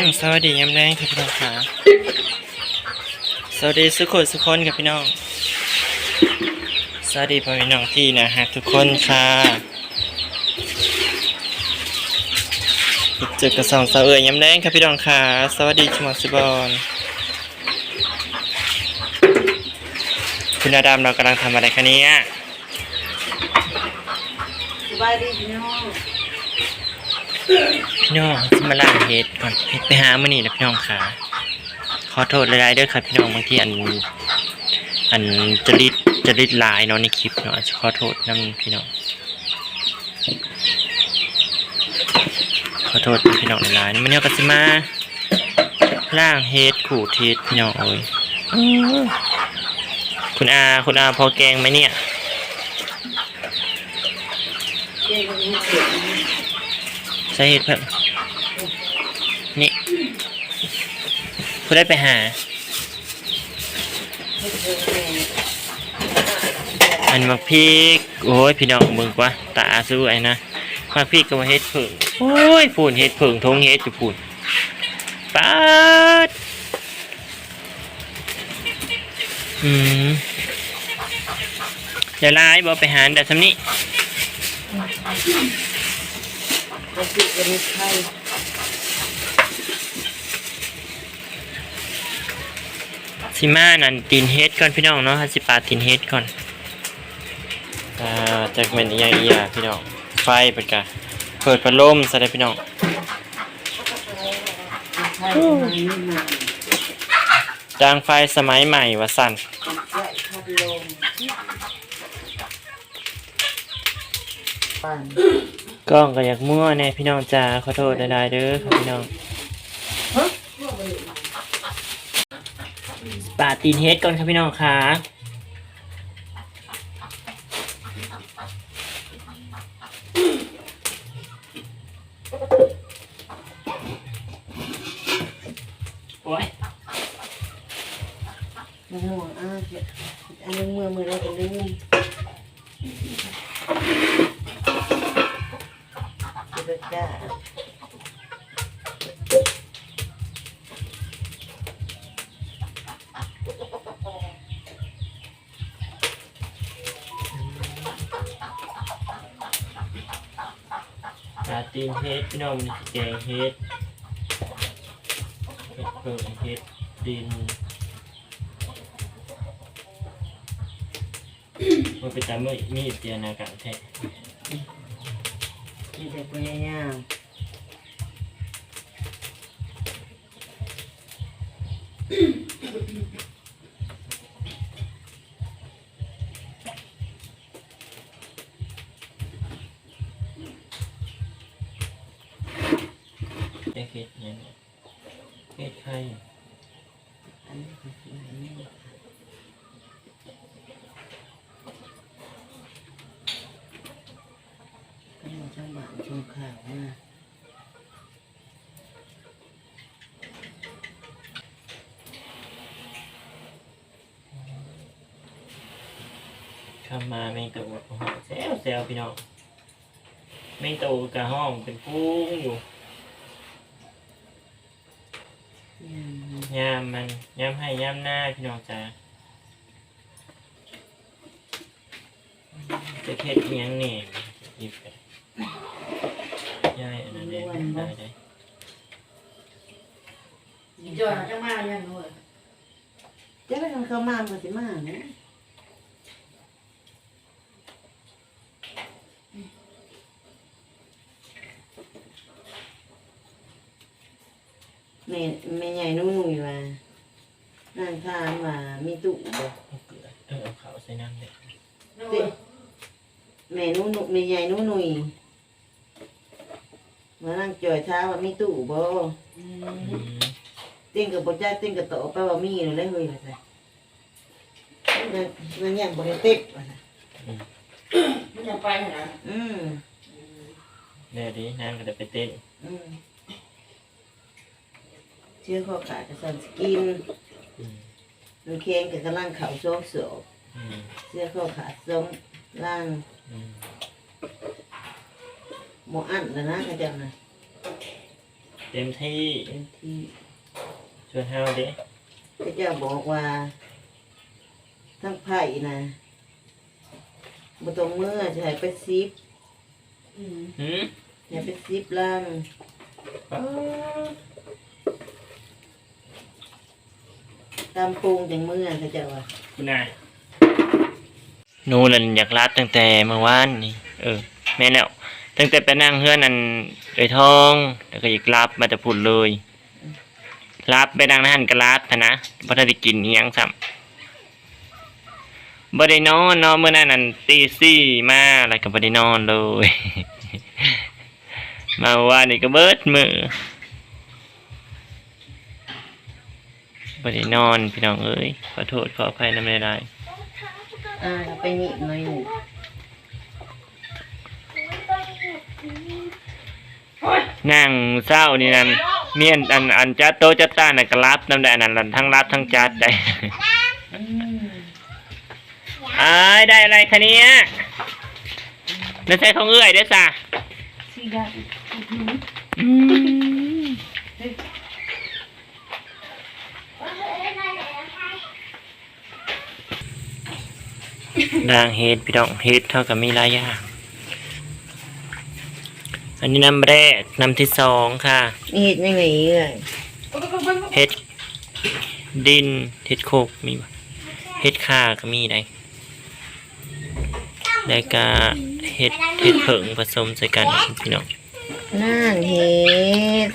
องสวัสดียามแรงครับพี่น้องค่ะสวัสดีสุขคนสุขคนกับพี่น้อง สวัสดีพ่อพี่น้องที่นะฮะทุกคนค่ะเจอกระสองสาวเอ๋ยยามแรงครับพี่น้องค่ะ สวัสดีชมอสุบอนคุณอาดามเรากำลังทำอะไรคะเนี่ยสบายดีพี่น้อง พี่น้องจะมาล้างเฮ็ดก่อนเฮ็ดไปหามื้อนี้นะพี่น้องค่ะ ขอโทษหลายๆเด้อครับพี่น้องบางทีอัน อันจริตจริตลายเนาะในคลิปเนาะจะขอโทษนํพี่น้อง ขอโทษพี่น้องหลายๆมื้อนี้ก็สิมาล้างเฮ็ดขูดเฮ็ดพี่น้องเอ้ยคุณอาคุณอาพอแกงไหมเนี่ยเจ๊ก็ยังเสียงใช้เฮ็ดเพิ่มนี่ผู้ได้ไปหา อันมักพริก โอ้ย พี่น้องเบิ่งกว่า ตาสู้ไอ้นะมักพริกก็มาเฮ็ดผึ่งโอ้ยฝุ่นเฮ็ดผึ่งทงเฮ็ดอยู่ฝุ่นป๊าดอืมเดี๋ยวลายบ่ไปหาแต่ทำนี้ ก็สิจะมีไข่สิมานั่นตีนเฮ็ดก่อนพี่น้องเนาะสิปาดตีนเฮ็ดก่อนอ่าจากแม่นอีหยังอีหยาพี่น้องไฟเปิดกะเปิดพัดลมซะได้พี่น้องไข่ประมาณนี้มาจางไฟสมัยใหม่ว่าสั่นใส่พัดลมปาน กล้องก็อยากมั่วแน่พี่น้องจ้าขอโทษหลายๆเด้อครับพี่น้องปาดตีนเฮ็ดก่อนครับพี่น้องค่ะโอ้ย มันห่วงอ้าเสียอันนึงมือมือเราจะลืมเด็ก จ้าปาดตีนเฮ็ดพี่น้องมันสิแกงเฮ็ดเฮ็ดเพิ่มเฮ็ดดินมันไปตามมือมีดเตียนาการแท้ มีแต่พยายามเฮ็ดเฮ็ดเนี่ยเฮ็ดไข่อันนี้คือสิ่งนี้ ก็มาจังหวชงข่าวมาข้ามาแมงตะวห้องแซวแซวพี่น้องแมงตะวกับห้องเป็นฟุ้งอยู่ยามมันยามให้ยามหน้าพี่น้องจ้าจะเฮ็ดอิหยังนี่หยิบไปย่ายอันนั้นเนี่ยหยๆว่านั่ งทานว่ามีตู้บ่เอาเกลือเออเอาข้าวใส่น้ำเด็ดติแม่นุ่นแม่ใหญ่นุ่ยๆ มานั่งจ่อยเท้าว่ามีตู้บ่อืมเต้นกับบ่จ่ายเต้นกับโตไปว่ามีเลยเลยเฮ้ยว่าซั่นนั่นนั่นยังบ่ได้เต็กว่าซั่นมันจะไปนะอืมเดี๋ยวดิน้ำก็จะไปเต้นอืมเชื่อข้อขาดกับสันสกินอืมน้ำแข็งกับกำลังเข่าโซกโสบอืมเสื้อข้อขาดสองล่างอืม หมออันแล้วนะเขาเจ้านะเต็มที่เป็นที่ชวนเฮาเด้พระเจ้าบอกว่าทั้งไผ่นะบ่ต้องเมื่อจะให้ไปซิปอืมหืมให้ไปซิปล่างตามปรุงจังเมื่อพระเจ้าว่าคุณนายหนูนั่นอยากรับตั้งแต่เมื่อวานนี่เออแม่นแล้ว ตั้งแต่ไปนั่งเฮือนนั่นเอ้ยทอง แล้วก็อยากรับมาจะพูดเลยรับไปนั่งนั่นก็รับหั้นะบ่ทันได้กินอิหยังซ้ำบ่ได้นอนเนาะมื้อนั้นนั่นตีสี่มาแล้วก็บ่ได้นอนเลย มาว่านี่ก็เบิดมือบ่ได้นอนพี่น้องเอ้ยขอโทษขออภัยนำหลายๆอ่าเอาไปหนีบหน่อยหนึ่ง นั่งเศร้านี่นั่นเมียนอันอันจัดโตะจัดต้านน่ะก็รับนำได้อันนั้นล่ะทั้งรับทั้งจัดได้อืมอ้ายได้อะไรคะเนี่ยนั่นใช่ของเอื้อยเด้อจ้ะสีดาอืมด่างเฮ็ดพี่น้องเฮ็ดเท่ากับมีหลายอย่าง อันนี้น้ำแรกน้ำที่สองค่ะนี่เห็ดยังไงเอ่ยเฮ็ดดินเฮ็ดโคกมีบ่เฮ็ดข่าก็มีได้แล้วก็เฮ็ดเฮ็ดเผิงผสมใส่กันพี่น้องนั่นเห็ด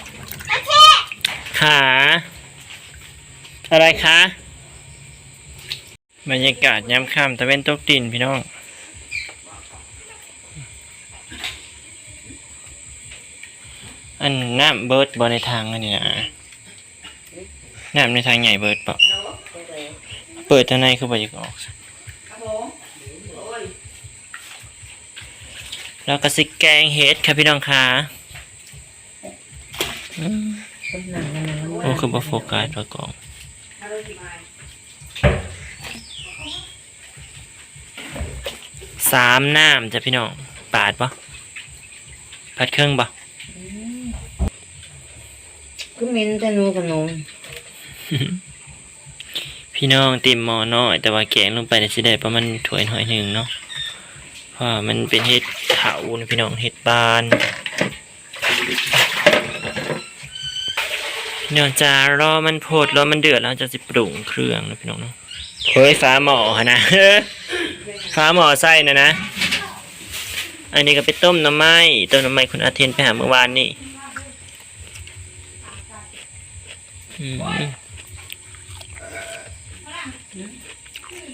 ขาอะไรคะบรรยากาศยามค่ำตะเวนตกดินพี่น้อง อันน้ำเบิร์ดบอในทางอันนี้นะน้ำในทางใหญ่เบิร์ดเปล่าเปิดทางในคือบ่อยกออกซะครับผมโอ้ยแล้วก็สิแกงเฮดค่ะพี่น้องค่ะโอ้คือบ่โฟกัสประกอบฮัลโหลสิมามน้ำจ้ะพี่น้องปาดปะปาดเครื่องปะ ก็เหม็นแต่หนูขนมพี่น้องเติมหมอน้อย แต่ว่าแกงลงไปในสิได้ประมาณถ้วยหน่อยหนึ่งเนาะเพราะมันเป็นเห็ดเถานะพี่น้องเห็ดบานพี่น้องจ้ารอมันโพดรอมันเดือดแล้วจะสิปรุงเครื่องนะพี่น้องเนาะเฮ้ยฟ้าหมอนะฟ้าหมอไส้นะนะ อันนี้ก็ไปต้มน้ำไม้ต้มน้ำไม้คุณอาเทนไปหาเมื่อวานนี่อืม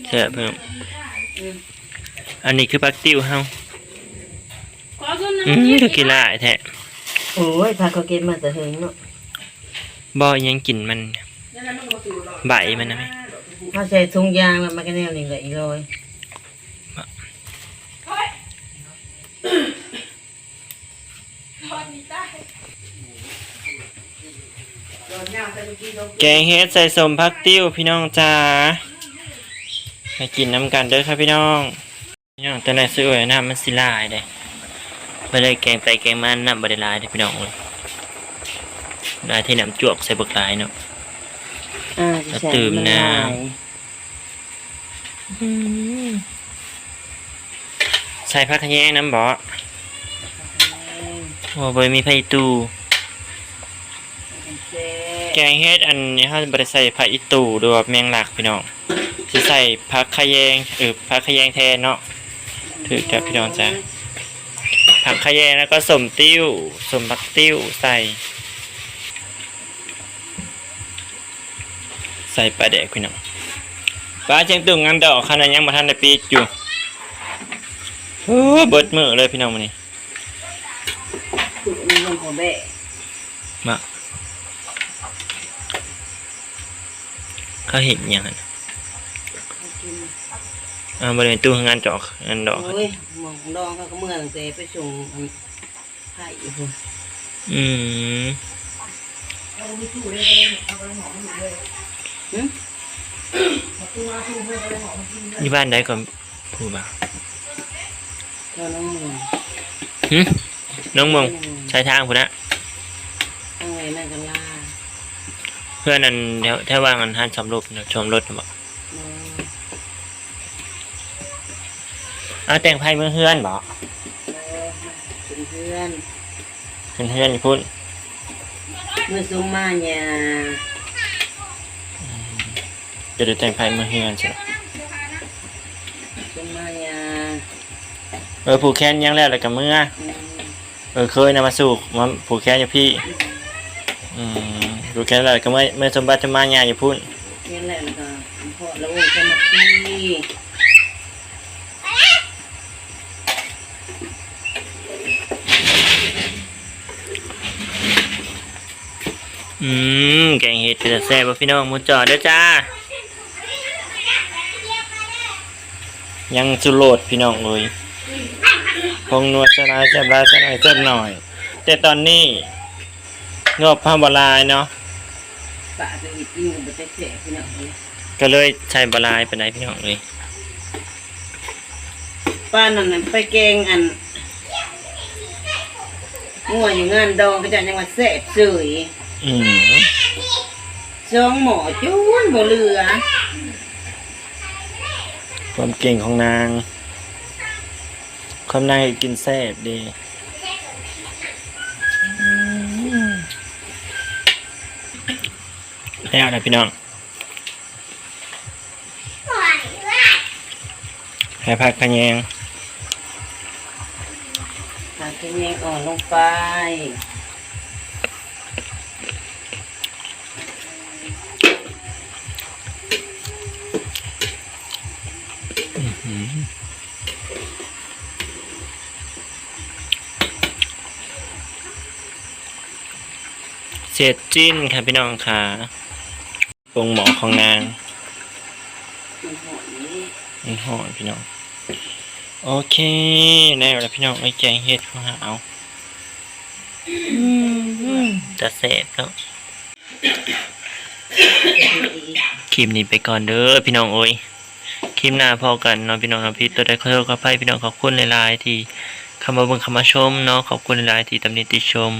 แซ่บเพิ่มอันนี้คือปักติ้วเฮาขอส่วนหนึ่งอืมคือกีฬาไอ้แท้โอ้ยพาเขาเก็บมาแต่เฮงเนาะบ่ยังกินมันยังไงมันก็สู่หรอกใบมันนะแม่เขาใส่ถุงยางแล้วมันก็แนวนี่ก็อีร้อย เฮ้ยตอนนี้ได้โดนย่างใส่ลูกกี้ลง แกงเฮ็ดใส่สมพักติ้วพี่น้องจ้าไปกินน้ำกันเด้อครับพี่น้อง พี่น้องแต่ไหนซื้อไว้น้ำมันสิลายเด้ไปเลยแกงไตแกงมันน้ำบไดหลายเด้อพี่น้องเลยลายที่น้ำจวกใส่บักหลายเนาะอ่าแล้วตื่มน้ำลายใส่ผักขะแยงน้ำบ่ โอ้บ่มีไผตูแซ่แกงเฮ็ดอันนี้เขาบ่ได้ใส่ผักอีตูหรือว่าแมงลักพี่น้องสิใส่ผักขะแยงเออผักขะแยงแทนเนาะถือกับพี่น้องจ้ะผักขะแยงแล้วก็สมติ้วสมผักติ้วใส่ ใส่ปลาแดกพี่น้องปลาเชียงตุ่งงานดอกขนาดยังบ่ทันได้ปีกอยู่โอ้เบิดมือเลยพี่น้องมื้อนี้ถู กมีคนขอแบะมาเขาเห็นหยังอะอ่าบริเวณตู้งานจอกงา นดอกโอ้ยหมองดองเขาก็เมื่อตั้งแต่ไปส่งอันไผ่อีกคนอืมเอาไปสู่เลยเอาไปหอมอยู่เลยหึเอาตู้มาสู่เพื่อนเอาไปหอมกินเลยที่บ้านได้ก็พูดบ่าเท่าน้องเมืองหึน้องเมองใช้ทางพุ่นนะเอาไว้นั่นเพื่อนนั้นแถวแถวว่างอันหันสำรบนะชมรถนะบอกอืมเอาแต่งไพ่เมื่อเฮือนบอกเออเป็นเพื่อนเป็นเฮือนอยู่พุ่นเมื่อซุมมาเนี่ยจะได้แต่งไพ่เมื่อเฮือนใช่ไหมซุมมาเนี่ยเออผูกแขนยังแล้วแล้วกับเมื่อ อืม เออเคยนะมาสู่มาผูกแขนอยู่พี่อืมผูกแขนแล้วก็เมื่อเมื่อสมบัติจะมาญาอยู่พุ่นนี่แหละแล้วก็พ่อแล้วโอ้จะมาพี่อืมแกงเห็ดจะแซ่บพี่น้องหมูจอดเด้อจ้า ยังจุโลดพี่น้องเลย พงนวดจะลายจะลายจะลายจะหน่อย แต่ตอนนี้งบพาบลายเนาะปะจะอีกยิ่งบ่ได้เสียพี่น้องเลยก็เลยใช้บลายไปไหนใดพี่น้องเลยป้านั่นน่ะไปแกงอันงัวอยู่งานดองก็จะยังว่าแซ่บเสยอืมสองหมอจูนบ่เหลือ ความเก่งของนาง คำนางกินแซ่บดีแล้วนะพี่น้องให้พักขะแยงทาแกงแยงอ่อนลงไป เศษจิ้นค่ะพี่น้องค่ะปรงหมอของนางมันหอมนี่มันหอนพี่น้อง โอเคได้แล้วพี่น้องไอ้แกงเห็ดของเราเอาจะเสร็จแล้วคลิปนี้ไปก่อนเด้อพี่น้องโอ้ยคลิปหน้าพอกันเนาะพี่น้องเนาะพี่ตัวได้ขอโทษขออภัยพี่น้องขอบคุณหลายๆที่ เข้ามาเบิ่งเข้ามาชมเนาะขอบคุณหลายที่ตำหนิติชม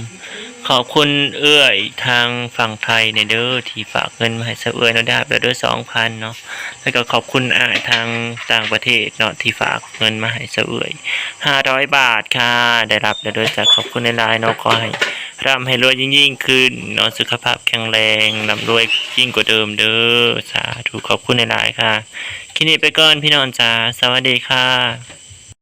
ขอบคุณเอื้อยทางฝั่งไทยในเด้อที่ฝากเงินมาให้เสาเอื้อยเนาะได้แล้วเด้อสองพันเนาะแล้วก็ขอบคุณอ่ายทางต่างประเทศเนาะที่ฝากเงินมาให้เสาเอื้อยห้าร้อยบาทค่ะได้รับแล้วด้อจากขอบคุณหลายเนาะขอให้ร่ำให้รวยยิ่งยิ่งขึ้นเนาะสุขภาพแข็งแรงร่ำรวยยิ่งกว่าเดิมเด้อสาธุขอบคุณหลายค่ะคลิปนี้ไปก่อนพี่นองจ้าสวัสดีค่ะ